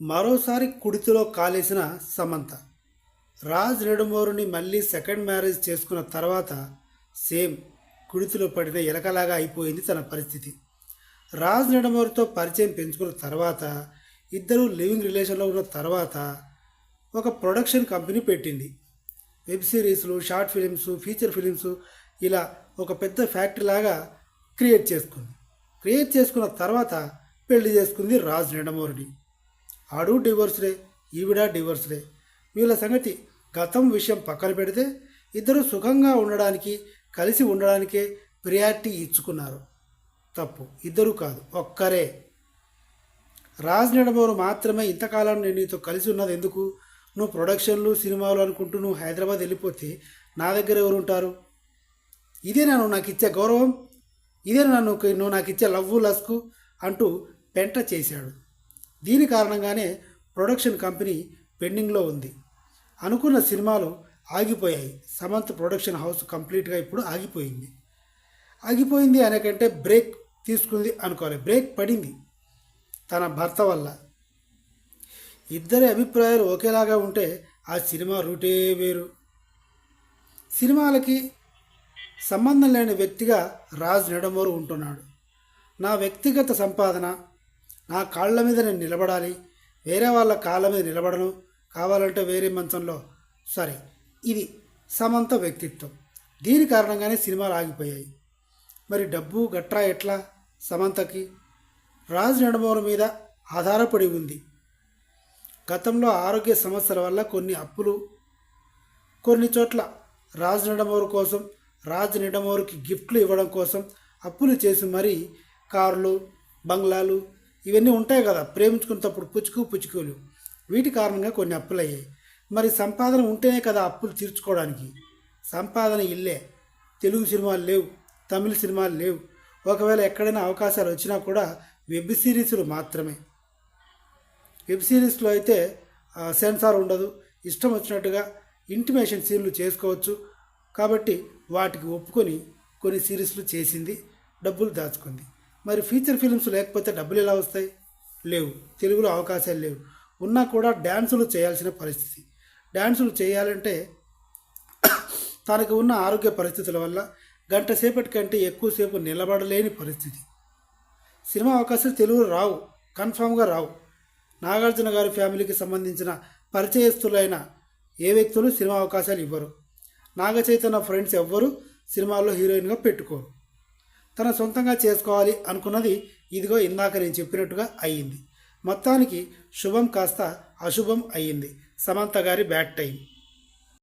మరోసారి కుడితిలో కాలేసిన సమంత. రాజ్ నెడుమోరుని మళ్ళీ second marriage చేసుకున్న తర్వాత సేమ్ కుడితిలో పడిన ఎలకలాగా అయిపోయింది తన పరిస్థితి. రాజ్ నెడుమోరుతో పరిచయం పెంచుకున్న తర్వాత ఇద్దరు లివింగ్ రిలేషన్లో ఉన్న తర్వాత ఒక ప్రొడక్షన్ కంపెనీ పెట్టింది. వెబ్ సిరీస్లు షార్ట్ ఫిలిమ్స్ ఫీచర్ ఫిలిమ్స్ ఇలా ఒక పెద్ద ఫ్యాక్టరీ లాగా క్రియేట్ చేసుకుంది. క్రియేట్ చేసుకున్న తర్వాత పెళ్ళి చేసుకుంది రాజ్ నెడమోరుని ఆడు డివోర్స్డే ఈవిడ డివోర్స్డే వీళ్ళ సంగతి గతం విషయం పక్కన పెడితే ఇద్దరు సుఖంగా ఉండడానికి కలిసి ఉండడానికే ప్రియారిటీ ఇచ్చుకున్నారు. తప్పు ఇద్దరు కాదు ఒక్కరే. రాజ్ నెడమోరు మాత్రమే ఇంతకాలం నేను నీతో కలిసి ఉన్నది ఎందుకు? నువ్వు ప్రొడక్షన్లు సినిమాలు అనుకుంటూ నువ్వు హైదరాబాద్ వెళ్ళిపోతే నా దగ్గర ఎవరు ఉంటారు? ఇదే నన్ను నాకు ఇచ్చే గౌరవం ఇదే నన్ను నువ్వు నాకు ఇచ్చే లవ్వు లస్కు అంటూ పెంట చేశాడు. దీని కారణంగానే ప్రొడక్షన్ కంపెనీ పెండింగ్లో ఉంది. అనుకున్న సినిమాలు ఆగిపోయాయి. సమంత్ ప్రొడక్షన్ హౌస్ కంప్లీట్గా ఇప్పుడు ఆగిపోయింది. ఆగిపోయింది అనేకంటే బ్రేక్ తీసుకుంది అనుకోవాలి. బ్రేక్ పడింది తన భర్త వల్ల. ఇద్దరి అభిప్రాయాలు ఒకేలాగా ఉంటే ఆ సినిమా రూటే వేరు. సినిమాలకి సంబంధం లేని వ్యక్తిగా రాజ్ నెడమోరు ఉంటున్నాడు. నా వ్యక్తిగత సంపాదన నా కాళ్ళ మీద నేను నిలబడాలి. వేరే వాళ్ళ కాళ్ళ మీద నిలబడను. కావాలంటే వేరే మంచంలో. సారీ ఇది సమంత వ్యక్తిత్వం. దీని కారణంగానే సినిమాలు ఆగిపోయాయి. మరి డబ్బు గట్రా ఎట్లా? సమంతకి రాజ్ నెడమోరు మీద ఆధారపడి ఉంది. గతంలో ఆరోగ్య సమస్యల వల్ల కొన్ని అప్పులు కొన్ని చోట్ల రాజ్ నిడమోరు కోసం రాజ్ నిడమోరుకి గిఫ్ట్లు ఇవ్వడం కోసం అప్పులు చేసి మరీ కార్లు బంగ్లాలు ఇవన్నీ ఉంటాయి కదా. ప్రేమించుకున్నప్పుడు పుచ్చుకు పుచ్చుకోలు. వీటి కారణంగా కొన్ని అప్పులు అయ్యాయి. మరి సంపాదన ఉంటేనే కదా అప్పులు తీర్చుకోవడానికి. సంపాదన ఇల్లే. తెలుగు సినిమాలు లేవు. తమిళ సినిమాలు లేవు. ఒకవేళ ఎక్కడైనా అవకాశాలు వచ్చినా కూడా వెబ్ సిరీస్లు మాత్రమే. వెబ్ సిరీస్లో అయితే సెన్సార్ ఉండదు. ఇష్టం వచ్చినట్టుగా ఇంటిమేషన్ సీన్లు చేసుకోవచ్చు. కాబట్టి వాటికి ఒప్పుకొని కొన్ని సిరీస్లు చేసింది డబ్బులు దాచుకుంది. మరి ఫీచర్ ఫిల్మ్స్ లేకపోతే డబ్బులు ఎలా వస్తాయి? లేవు. తెలుగులో అవకాశాలు లేవు. ఉన్నా కూడా డ్యాన్సులు చేయాల్సిన పరిస్థితి. డ్యాన్సులు చేయాలంటే తనకు ఉన్న ఆరోగ్య పరిస్థితుల వల్ల గంట సేపటి కంటే ఎక్కువసేపు నిలబడలేని పరిస్థితి. సినిమా అవకాశాలు తెలుగులో రావు. కన్ఫామ్గా రావు. నాగార్జున గారి ఫ్యామిలీకి సంబంధించిన పరిచయస్తులైన ఏ వ్యక్తులు సినిమా అవకాశాలు ఇవ్వరు. నాగ చైతన్య ఫ్రెండ్స్ ఎవ్వరు సినిమాల్లో హీరోయిన్గా పెట్టుకోరు. తన సొంతంగా చేసుకోవాలి అనుకున్నది ఇదిగో ఇందాక నేను చెప్పినట్టుగా అయ్యింది. మొత్తానికి శుభం కాస్త అశుభం అయ్యింది. సమంత గారి బ్యాడ్ టైం.